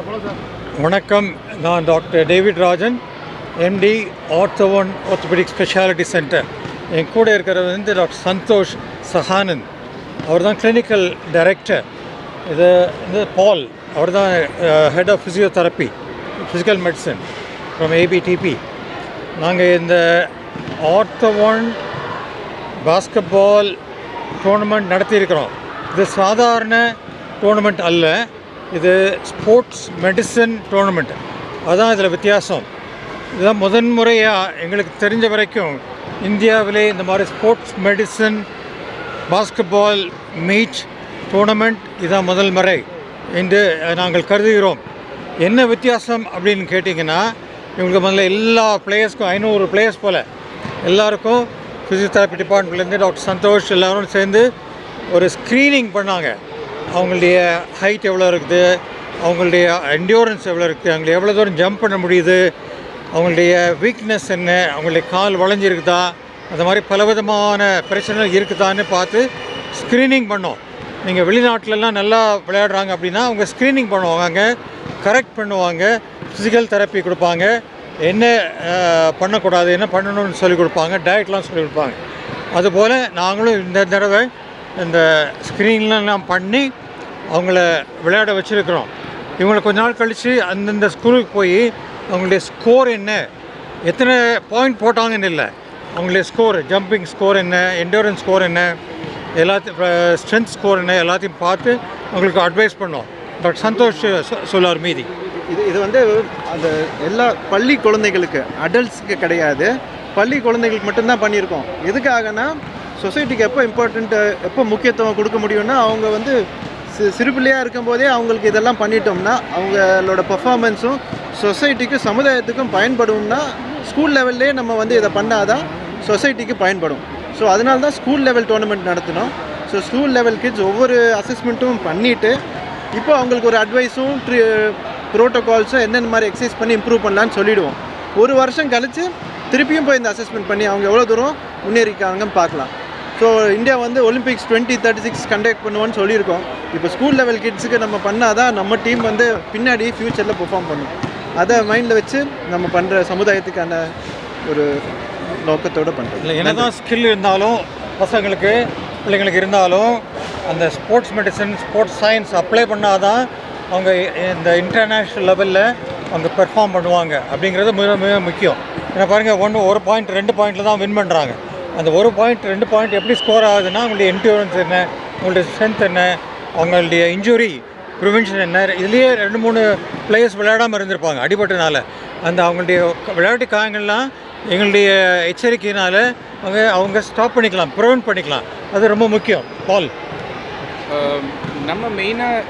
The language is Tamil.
வணக்கம். நான் doctor David Rajan MD Ortho One orthopaedic speciality centre என் கூட இருக்கிறவர் வந்து டாக்டர் சந்தோஷ் சஹானந்த். அவர் தான் கிளினிக்கல் டைரக்டர் இது இது பால். அவர் தான் head of physiotherapy physical medicine from ஏபிடிபி நாங்கள் இந்த ஆர்த்தோவன் பாஸ்கெட்பால் டோர்னமெண்ட் நடத்தியிருக்கிறோம். இது சாதாரண டோர்னமெண்ட் அல்ல. இது ஸ்போர்ட்ஸ் மெடிசன் டோர்னமெண்ட் அதுதான் இதில் வித்தியாசம். இதுதான் முதன்முறையாக எங்களுக்கு தெரிஞ்ச வரைக்கும் இந்தியாவிலே இந்த மாதிரி sports medicine basketball meet tournament இதுதான் முதல் முறை என்று நாங்கள் கருதுகிறோம். என்ன வித்தியாசம் அப்படின்னு கேட்டிங்கன்னா இவங்களுக்கு முதல்ல எல்லா பிளேயர்ஸ்க்கும் ஐநூறு பிளேயர்ஸ் போல் எல்லாருக்கும் ஃபிசியோதெரப்பி டிபார்ட்மெண்ட்லேருந்து டாக்டர் சந்தோஷ் எல்லோரும் சேர்ந்து ஒரு ஸ்க்ரீனிங் பண்ணாங்க. அவங்களுடைய ஹைட் எவ்வளோ இருக்குது? அவங்களுடைய என்டியூரன்ஸ் எவ்வளோ இருக்குது? அவங்களை எவ்வளோ தூரம் ஜம்ப் பண்ண முடியுது? அவங்களுடைய வீக்னஸ் என்ன? அவங்களுடைய கால் வளைஞ்சிருக்குதா? அந்த மாதிரி பலவிதமான பிரச்சனைகள் இருக்குதான்னு பார்த்து ஸ்க்ரீனிங் பண்ணோம். நீங்கள் வெளிநாட்டிலலாம் நல்லா விளையாடுறாங்க அப்படின்னா அவங்க ஸ்க்ரீனிங் பண்ணுவாங்க. கரெக்ட் பண்ணுவாங்க. ஃபிசிக்கல் தெரப்பி கொடுப்பாங்க. என்ன பண்ணக்கூடாது என்ன பண்ணணும்னு சொல்லி கொடுப்பாங்க. டயட்லாம் சொல்லி கொடுப்பாங்க. அதுபோல் நாங்களும் இந்த தடவை இந்த ஸ்க்ரீன்லாம் பண்ணி அவங்கள விளையாட வச்சுருக்கிறோம். இவங்களை கொஞ்ச நாள் கழித்து அந்தந்த ஸ்கூலுக்கு போய் அவங்களுடைய ஸ்கோர் என்ன? எத்தனை பாயிண்ட் போட்டாங்கன்னு இல்லை. அவங்களுடைய ஸ்கோர் ஜம்பிங் ஸ்கோர் என்ன? என்டோரன்ஸ் ஸ்கோர் என்ன? எல்லாத்தையும் ஸ்ட்ரென்த் ஸ்கோர் என்ன? எல்லாத்தையும் பார்த்து அவங்களுக்கு அட்வைஸ் பண்ணோம். டாக்டர் சந்தோஷ் சொல்லார் மீதி. இது இது வந்து அந்த எல்லா பள்ளி குழந்தைகளுக்கு அடல்ட்ஸுக்கு கிடையாது. பள்ளி குழந்தைகளுக்கு மட்டும்தான் பண்ணியிருக்கோம். எதுக்காகனா சொசைட்டிக்கு எப்போ இம்பார்ட்டண்ட்டு எப்போ முக்கியத்துவம் கொடுக்க முடியும்னா அவங்க வந்து சி சிறுபிள்ளையாக இருக்கும்போதே அவங்களுக்கு இதெல்லாம் பண்ணிட்டோம்னா அவங்களோட பர்ஃபார்மன்ஸும் சொசைட்டிக்கும் சமுதாயத்துக்கும் பயன்படும்னா ஸ்கூல் லெவல்லே நம்ம வந்து இதை பண்ணாதான் சொசைட்டிக்கு பயன்படும். ஸோ அதனால தான் ஸ்கூல் லெவல் டோர்னமெண்ட் நடத்தினோம் ஸோ ஸ்கூல் லெவல் கிட்ஸ் ஒவ்வொரு அசஸ்மெண்ட்டும் பண்ணிவிட்டு இப்போ அவங்களுக்கு ஒரு அட்வைஸும் ப்ரோட்டோகால்ஸும் என்னென்ன மாதிரி எக்ஸசைஸ் பண்ணி இம்ப்ரூவ் பண்ணலான்னு சொல்லிவிடுவோம் ஒரு வருஷம் கழித்து திருப்பியும் போய் இந்த அசஸ்மெண்ட் பண்ணி அவங்க எவ்வளோ தூரம் முன்னேறிக்காங்கன்னு பார்க்கலாம். ஸோ இந்தியா வந்து Olympics twenty thirty six conduct பண்ணுவோன்னு சொல்லியிருக்கோம். இப்போ ஸ்கூல் லெவல் கிட்ஸுக்கு நம்ம பண்ணால் தான் நம்ம டீம் வந்து பின்னாடி ஃப்யூச்சரில் பெர்ஃபார்ம் பண்ணும். அதை மைண்டில் வச்சு நம்ம பண்ணுற சமுதாயத்துக்கான ஒரு நோக்கத்தோடு பண்ணுறோம் இல்லை என்ன தான் ஸ்கில் இருந்தாலும் பசங்களுக்கு பிள்ளைங்களுக்கு இருந்தாலும் அந்த sports medicine sports science apply பண்ணால் தான் அவங்க இந்த இன்டர்நேஷ்னல் லெவலில் அவங்க பெர்ஃபார்ம் பண்ணுவாங்க. அப்படிங்கிறது மிக மிக முக்கியம். ஏன்னா பாருங்கள் ஒன்று ஒரு பாயிண்ட் ரெண்டு பாயிண்டில் தான் வின் பண்ணுறாங்க அந்த ஒரு பாயிண்ட் ரெண்டு பாயிண்ட் எப்படி ஸ்கோர் ஆகுதுன்னா அவங்களுடைய என்டூரன்ஸ் என்ன அவங்களுடைய ஸ்ட்ரென்த் என்ன அவங்களுடைய இன்ஜுரி ப்ரிவென்ஷன் என்ன இதுலேயே ரெண்டு மூணு பிளேயர்ஸ் விளையாடாமல் இருந்திருப்பாங்க அடிபட்டனால. அந்த அவங்களுடைய விளையாட்டு காயங்கள்லாம் எங்களுடைய எச்சரிக்கையினால அவங்க அவங்க ஸ்டாப் பண்ணிக்கலாம் ப்ரிவென்ட் பண்ணிக்கலாம். அது ரொம்ப முக்கியம். பால். நம்ம மெயினாக